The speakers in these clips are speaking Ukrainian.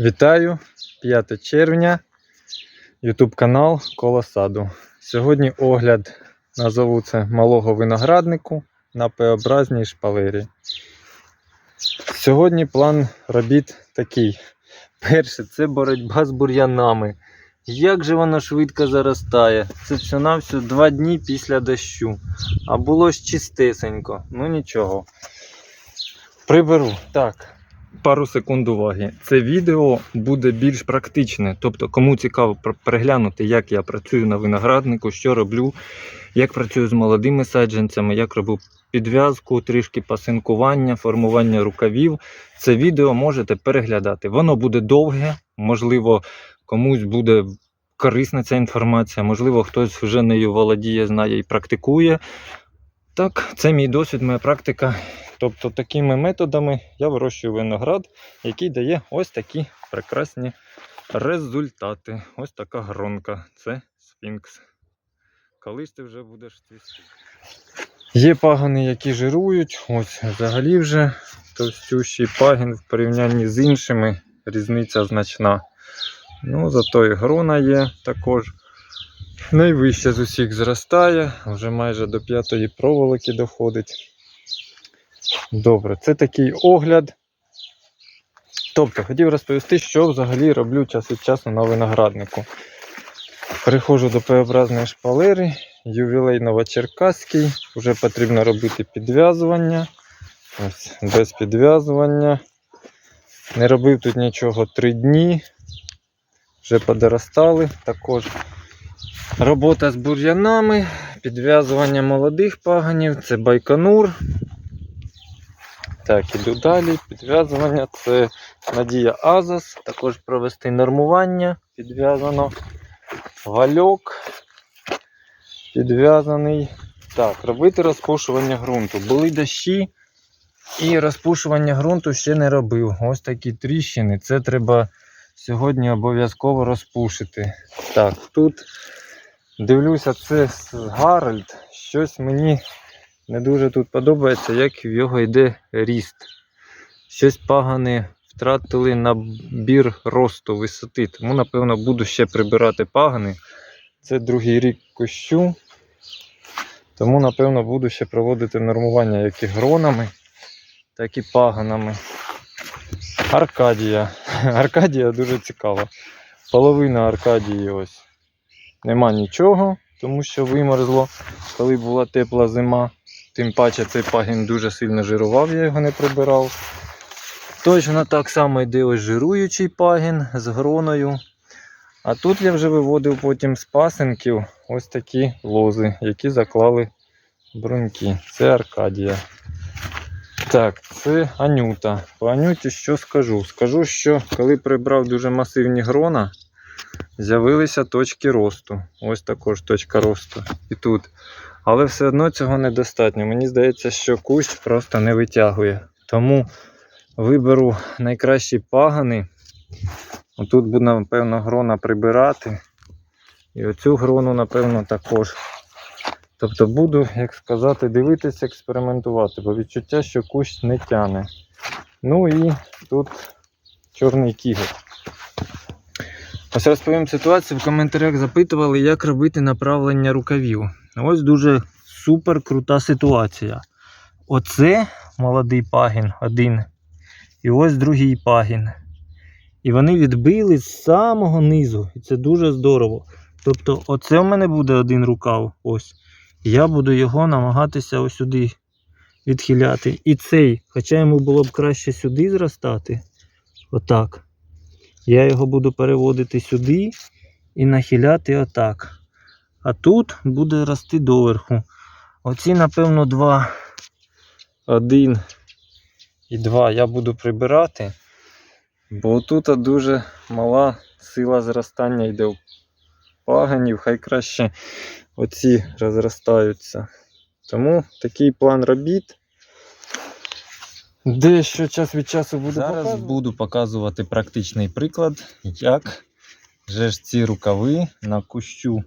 Вітаю! 5 червня, YouTube канал Коло саду. Сьогодні огляд назову це малого винограднику на П-образній шпалері. Сьогодні план робіт такий. Перше, це боротьба з бур'янами. Як же воно швидко заростає? Це всього-навсього два дні після дощу. А було ж чистесенько. Ну нічого. Приберу. Так, пару секунд уваги. Це відео буде більш практичне. Тобто, кому цікаво переглянути, як я працюю на винограднику, що роблю, як працюю з молодими саджанцями, як роблю підв'язку, трішки пасинкування, формування рукавів. Це відео можете переглядати. Воно буде довге, можливо, комусь буде корисна ця інформація, можливо, хтось вже нею володіє, знає і практикує. Так, це мій досвід, моя практика. Тобто такими методами я вирощую виноград, який дає ось такі прекрасні результати. Ось така гронка. Це сфінкс. Колись ти вже будеш цвісти. Є пагани, які жирують. Ось взагалі вже товстющий пагін в порівнянні з іншими. Різниця значна. Ну, зато і грона є також. Найвище з усіх зростає, вже майже до п'ятої проволоки доходить. Добре, це такий огляд. Тобто, хотів розповісти, що взагалі роблю час від часу на винограднику. Переходжу до П-образної шпалери, ювілейного черкаський. Вже потрібно робити підв'язування. Ось, без підв'язування. Не робив тут нічого 3 дні. Вже подоростали. Також робота з бур'янами, підв'язування молодих паганів, це байконур. Так, іду далі. Підв'язування це Надія Азос. Також провести нормування. Підв'язано. Вальок. Підв'язаний. Так, робити розпушування ґрунту. Були дощі і розпушування ґрунту ще не робив. Ось такі тріщини. Це треба сьогодні обов'язково розпушити. Так, тут дивлюся, це Гарольд. Щось мені не дуже тут подобається, як в його йде ріст. Щось пагане втратили набір росту висоти. Тому, напевно, буду ще прибирати пагани. Це другий рік кущу. Тому, напевно, буду ще проводити нормування як і гронами, так і паганами. Аркадія. Аркадія дуже цікава. Половина Аркадії ось. Нема нічого, тому що вимерзло, коли була тепла зима. Тим паче цей пагін дуже сильно жирував, я його не прибирав. Точно так само йде ось жируючий пагін з гроною. А тут я вже виводив потім з пасенків ось такі лози, які заклали бруньки. Це Аркадія. Так, це Анюта. По Анюті що скажу? Скажу, що коли прибрав дуже масивні грона, з'явилися точки росту. Ось також точка росту. І тут. Але все одно цього недостатньо. Мені здається, що кущ просто не витягує. Тому виберу найкращі пагани. Отут буду, напевно, грона прибирати. І оцю грону, напевно, також. Тобто буду, як сказати, дивитися, експериментувати, бо відчуття, що кущ не тяне. Ну і тут чорний кіготь. Ось розповім ситуацію. В коментарях запитували, як робити направлення рукавів. Ось дуже супер крута ситуація. Оце молодий пагін один. І ось другий пагін. І вони відбили з самого низу. І це дуже здорово. Тобто, оце в мене буде один рукав. Ось. Я буду його намагатися ось сюди відхиляти. І цей, хоча йому було б краще сюди зростати. Отак. Я його буду переводити сюди і нахиляти отак. А тут буде рости доверху. Оці, напевно, два. Один і два я буду прибирати. Бо тут дуже мала сила зростання йде у паганів, хай краще оці розростаються. Тому такий план робіт. Дещо час від часу буду Зараз показувати. буду показувати практичний приклад, як же ж ці рукави на кущу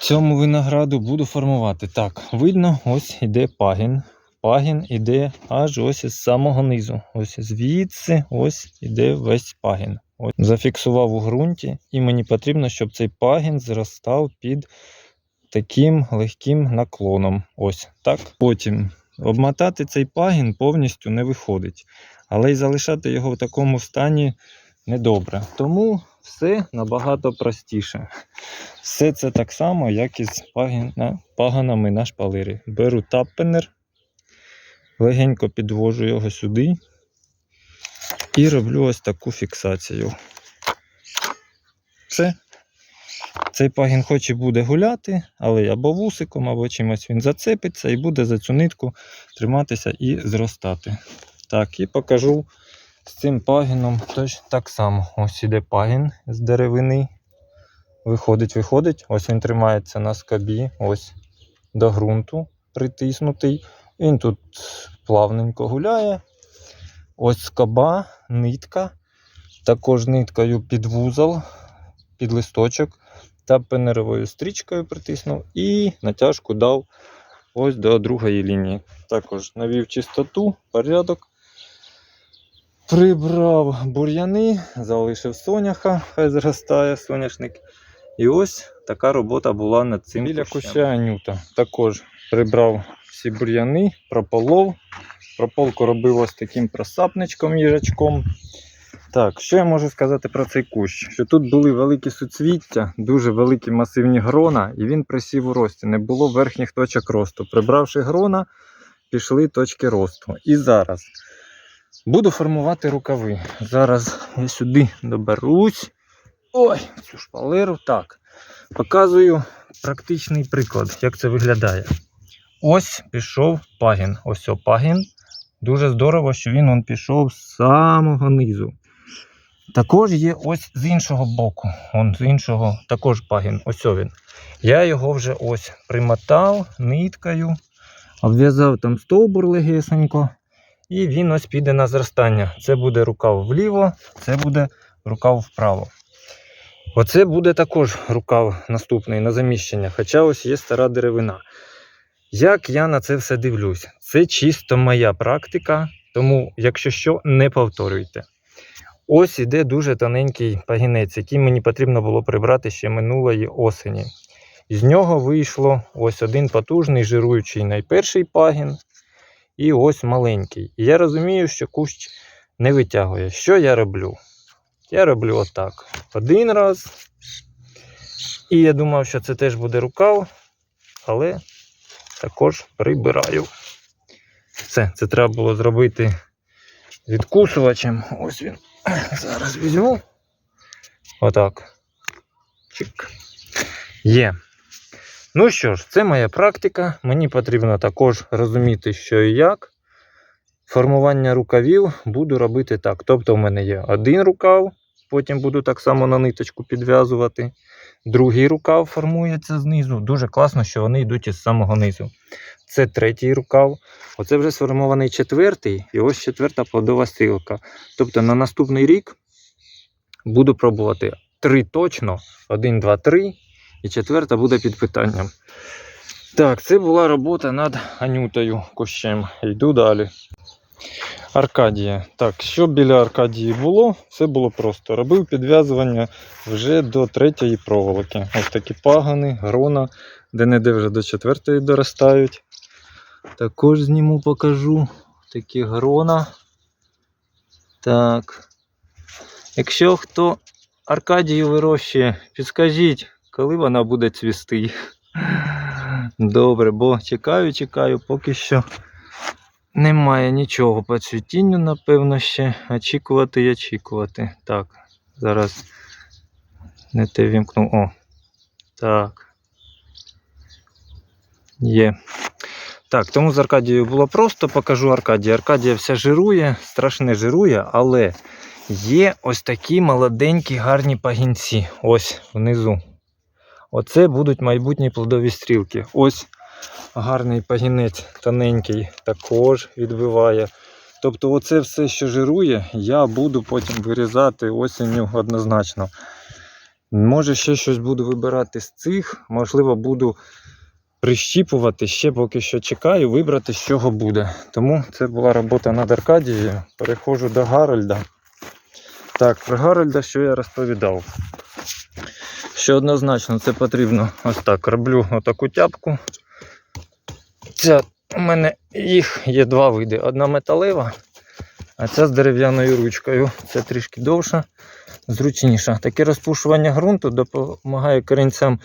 цьому винограду буду формувати. Так, видно, ось іде пагін. пагін іде аж ось із самого низу. Ось звідси ось іде весь пагін. Ось зафіксував у ґрунті, і мені потрібно, щоб цей пагін зростав під таким легким наклоном. Ось так. Потім обмотати цей пагін повністю не виходить, але й залишати його в такому стані недобре. Тому все набагато простіше. Все це так само, як і з паганами на шпалері. Беру таппенер, легенько підвожу його сюди і роблю ось таку фіксацію. Все. Цей пагін хоч і буде гуляти, але або вусиком, або чимось він зацепиться і буде за цю нитку триматися і зростати. Так, і покажу з цим пагіном тож так само. Ось іде пагін з деревини. Виходить, виходить. Ось він тримається на скобі, ось до ґрунту притиснутий. Він тут плавненько гуляє. Ось скоба, нитка. Також ниткою під вузол, під листочок та пенеровою стрічкою притиснув і натяжку дав ось до другої лінії. Також навів чистоту, порядок. Прибрав бур'яни, залишив соняха, хай зростає соняшник. І ось така робота була над цим. Біля куща Анюта також прибрав всі бур'яни, прополов. Прополку робив ось таким просапничком їжачком. Так, що я можу сказати про цей кущ? Що тут були великі суцвіття, дуже великі масивні грона, і він присів у рості. Не було верхніх точок росту. Прибравши грона, пішли точки росту. І зараз буду формувати рукави. Зараз я сюди доберусь. Ой, цю шпалеру. Так. Показую практичний приклад, як це виглядає. Ось пішов пагін. Ось о пагін. Дуже здорово, що він он пішов з самого низу. Також є ось з іншого боку. Он з іншого також пагін. Ось він. Я його вже ось примотав ниткою, обв'язав там стовбур легесенько. І він ось піде на зростання. Це буде рукав вліво, це буде рукав вправо. Оце буде також рукав наступний на заміщення, хоча ось є стара деревина. Як я на це все дивлюсь? Це чисто моя практика, тому, якщо що, не повторюйте. Ось іде дуже тоненький пагінець, який мені потрібно було прибрати ще минулої осені. З нього вийшло ось один потужний жируючий найперший пагін, і ось маленький. І я розумію, що кущ не витягує. Що я роблю? Я роблю отак. Один раз. І я думав, що це теж буде рукав, але також прибираю. Все, це треба було зробити відкусувачем. Ось він. Зараз візьму. Отак. Чик. Є. Ну що ж, це моя практика. Мені потрібно також розуміти, що і як. Формування рукавів буду робити так. Тобто, в мене є один рукав, потім буду так само на ниточку підв'язувати. Другий рукав формується знизу. Дуже класно, що вони йдуть із самого низу. Це третій рукав. Оце вже сформований четвертий, і ось четверта плодова стрілка. Тобто на наступний рік буду пробувати три точно: один, два, три. І четверта буде під питанням. Так, це була робота над Анютою кущем. Йду далі. Аркадія. Так, що біля Аркадії було, все було просто. Робив підв'язування вже до третьої проволоки. Ось такі пагани, грона, де-не-де вже до четвертої доростають. Також зніму покажу такі грона. Так. Якщо хто Аркадію вирощує, підскажіть, коли вона буде цвісти. Добре, бо чекаю, чекаю, поки що немає нічого по цвітінню, напевно, ще. Очікувати і очікувати. Так, зараз не те вімкнув. О. Так. Є. Так, тому з Аркадією було просто, покажу Аркадію. Аркадія вся жирує, страшне жирує, але є ось такі молоденькі гарні пагінці. Ось внизу. Оце будуть майбутні плодові стрілки. Ось гарний пагінець тоненький також відбиває. Тобто, оце все, що жирує, я буду потім вирізати осінню однозначно. Може, ще щось буду вибирати з цих, можливо, буду прищіпувати. Ще поки що чекаю, вибрати, з чого буде. Тому це була робота над Аркадією. Переходжу до Гарольда. Так, про Гарольда, що я розповідав. Що однозначно це потрібно ось так. Роблю отаку тяпку. Ця у мене їх є два види. Одна металева, а ця з дерев'яною ручкою. Це трішки довша, зручніша. Таке розпушування ґрунту допомагає корінцям,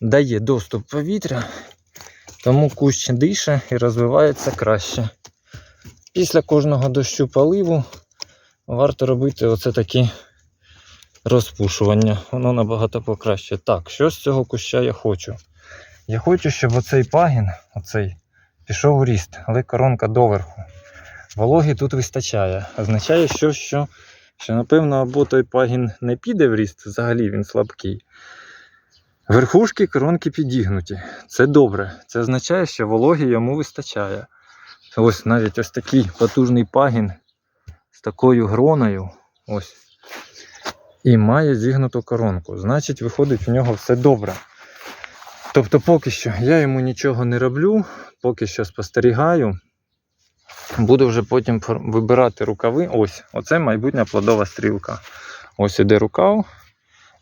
дає доступ повітря, тому кущ дише і розвивається краще. Після кожного дощу поливу варто робити оце такі розпушування. Воно набагато покраще. Так, що з цього куща я хочу? Я хочу, щоб оцей пагін, оцей, пішов у ріст, але коронка доверху. Вологи тут вистачає. Означає, що, що, що напевно, або той пагін не піде в ріст, взагалі він слабкий. Верхушки коронки підігнуті. Це добре. Це означає, що вологи йому вистачає. Ось навіть ось такий потужний пагін з такою гроною. Ось. І має зігнуту коронку. Значить, виходить, в нього все добре. Тобто, поки що я йому нічого не роблю, поки що спостерігаю. Буду вже потім вибирати рукави. Ось, оце майбутня плодова стрілка. Ось іде рукав,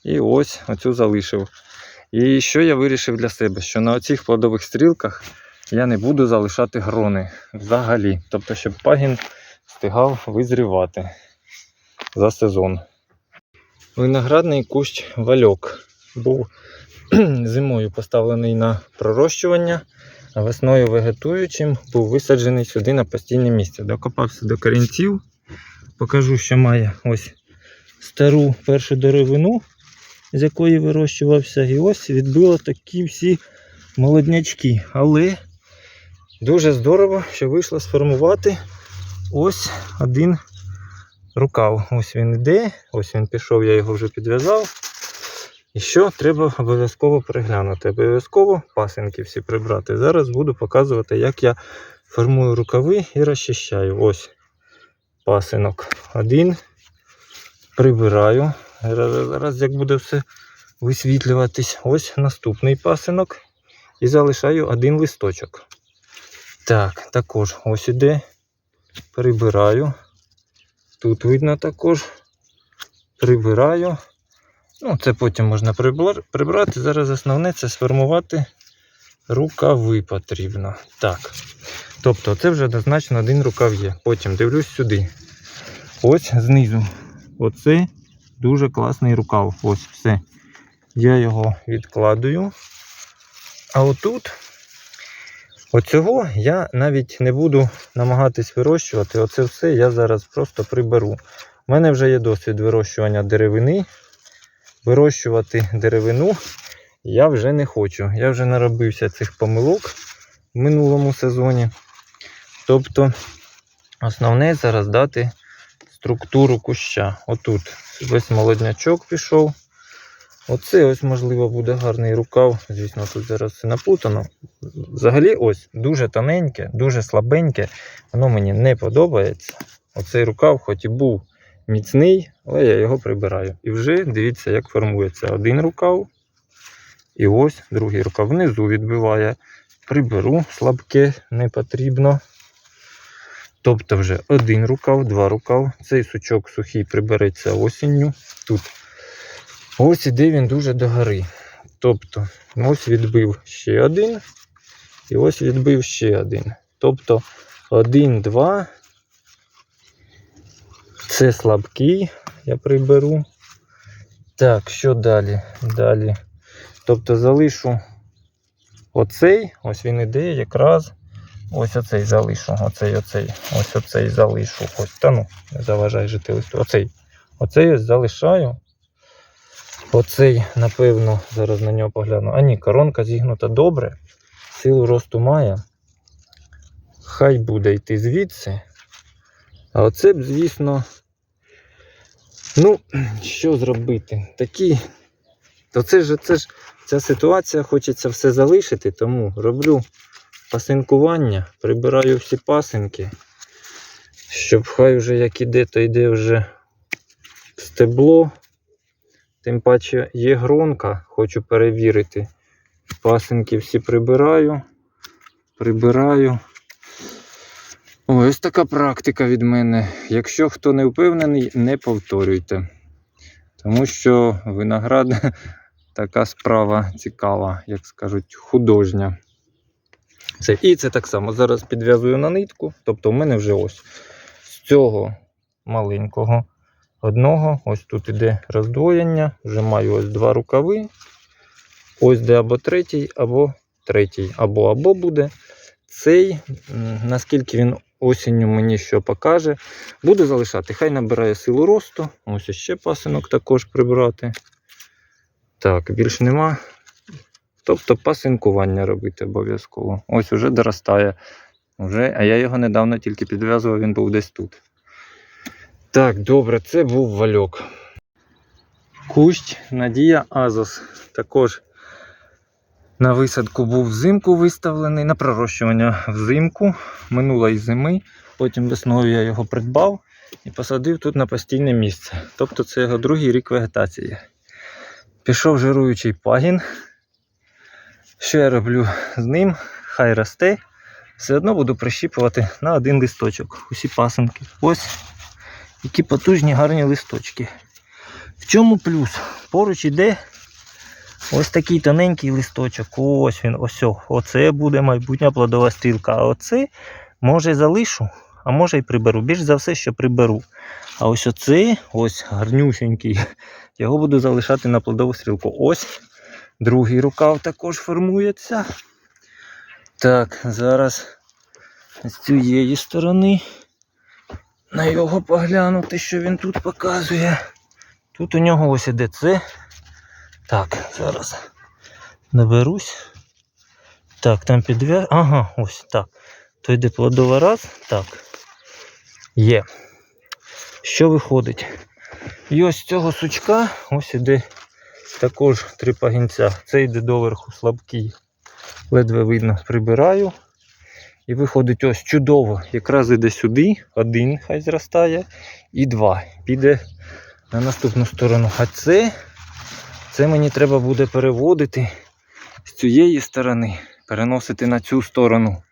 і ось оцю залишив. І що я вирішив для себе? Що на оцих плодових стрілках я не буду залишати грони взагалі. Тобто, щоб пагін встигав визрівати за сезон. Виноградний кущ вальок був зимою поставлений на пророщування, а весною вегетуючим був висаджений сюди на постійне місце. Докопався до корінців. Покажу, що має ось стару першу деревину, з якої вирощувався. І ось відбило такі всі молоднячки. Але дуже здорово, що вийшло сформувати ось один рукав. Ось він іде, ось він пішов, я його вже підв'язав. І що треба обов'язково переглянути? Обов'язково пасинки всі прибрати. Зараз буду показувати, як я формую рукави і розчищаю. Ось пасинок. Один. Прибираю. Зараз як буде все висвітлюватись. Ось наступний пасинок. І залишаю один листочок. Так, також ось іде. Прибираю. Тут видно також. Прибираю. Ну, це потім можна прибрати. Зараз основне це сформувати рукави потрібно. Так. Тобто, це вже однозначно один рукав є. Потім дивлюсь сюди. Ось знизу. Оце дуже класний рукав. Ось все. Я його відкладую. А отут, оцього я навіть не буду намагатись вирощувати. Оце все я зараз просто приберу. У мене вже є досвід вирощування деревини. Вирощувати деревину я вже не хочу. Я вже наробився цих помилок в минулому сезоні. Тобто, основне зараз дати структуру куща. Отут весь молоднячок пішов. Оце ось, можливо, буде гарний рукав. Звісно, тут зараз все напутано. Взагалі, ось дуже тоненьке, дуже слабеньке. Воно мені не подобається. Оцей рукав, хоч і був міцний, але я його прибираю. І вже дивіться, як формується один рукав. І ось другий рукав внизу відбиває. Приберу слабке, не потрібно. Тобто вже один рукав, два рукав. Цей сучок сухий прибереться осінню. Тут. Ось іде він дуже догори. Тобто, ось відбив ще один. І ось відбив ще один. Тобто один, два. Це слабкий, я приберу. Так, що далі? Далі. Тобто залишу оцей, ось він іде якраз. Ось оцей залишу. Оцей, оцей, ось оцей залишу. Ось, та ну, не заважай жити листу. Оцей. Оцей ось залишаю. Оцей, напевно, зараз на нього погляну. А ні, коронка зігнута добре. Силу росту має. Хай буде йти звідси. А оце б, звісно. Ну, що зробити? Такі. То це ж, це ж ця ситуація, хочеться все залишити, тому роблю пасинкування, прибираю всі пасинки, щоб хай вже як іде, то йде вже стебло. Тим паче є гронка, хочу перевірити, Пасинки всі прибираю. Прибираю. Ось така практика від мене. Якщо хто не впевнений, не повторюйте. Тому що виноград така справа цікава, як скажуть, художня. Це, і це так само. Зараз підв'язую на нитку. Тобто в мене вже ось з цього маленького одного, ось тут іде роздвоєння. Вже маю ось два рукави. Ось де або третій, або третій, або або буде. Цей, наскільки він осінню мені що покаже, буду залишати. Хай набирає силу росту. Ось ще пасинок також прибрати. Так, більше нема. Тобто пасинкування робити обов'язково. Ось уже доростає. Уже, а я його недавно тільки підв'язував, він був десь тут. Так, добре, це був вальок. Кущ Надія Азос. Також на висадку був взимку виставлений, на пророщування взимку минулої зими. Потім весною я його придбав і посадив тут на постійне місце. Тобто це його другий рік вегетації. Пішов жируючий пагін. Що я роблю з ним? Хай росте. Все одно буду прищіпувати на один листочок. Усі пасенки. Ось які потужні гарні листочки. В чому плюс? Поруч іде ось такий тоненький листочок. Ось він, ось. Оце буде майбутня плодова стрілка. А оце може залишу, а може й приберу. Більш за все, що приберу. А ось оце, ось гарнюсенький. Його буду залишати на плодову стрілку. Ось другий рукав також формується. Так, зараз з цієї сторони на його поглянути, що він тут показує. Тут у нього ось іде це. Так, зараз наберусь. Так, там підв'яз. Ага, ось так. То йде плодова раз. Так. Є. Що виходить? І ось з цього сучка ось іде також три пагінця. Це йде доверху слабкий. Ледве видно, прибираю. І виходить ось чудово. Якраз іде сюди, один хай зростає, і два. Піде на наступну сторону. А це, це мені треба буде переводити з цієї сторони, переносити на цю сторону,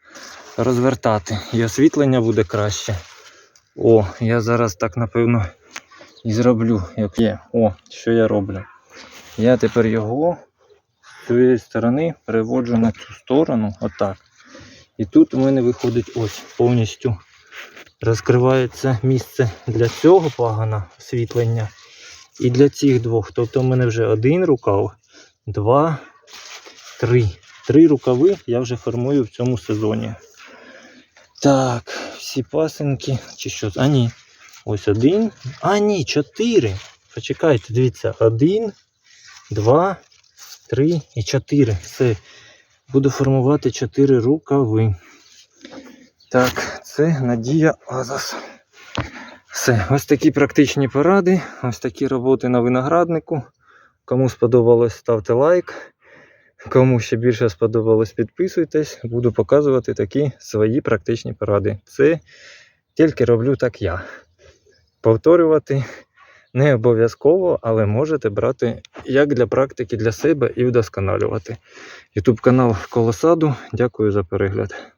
розвертати. І освітлення буде краще. О, я зараз так напевно і зроблю, як є. О, що я роблю? Я тепер його з цієї сторони переводжу на цю сторону, отак. І тут у мене виходить ось повністю розкривається місце для цього пагана освітлення і для цих двох. Тобто у мене вже один рукав, два, три. Три рукави я вже формую в цьому сезоні. Так, всі пасенки, чи що? А ні. Ось один. А ні, чотири. Почекайте, дивіться, один, два, три і чотири. Все. Буду формувати чотири рукави. Так, це Надія Азас. Все, ось такі практичні поради, ось такі роботи на винограднику. Кому сподобалось, ставте лайк. Кому ще більше сподобалось, підписуйтесь. Буду показувати такі свої практичні поради. Це тільки роблю так я. Повторювати не обов'язково, але можете брати як для практики для себе і вдосконалювати. Ютуб канал Колосаду. Дякую за перегляд.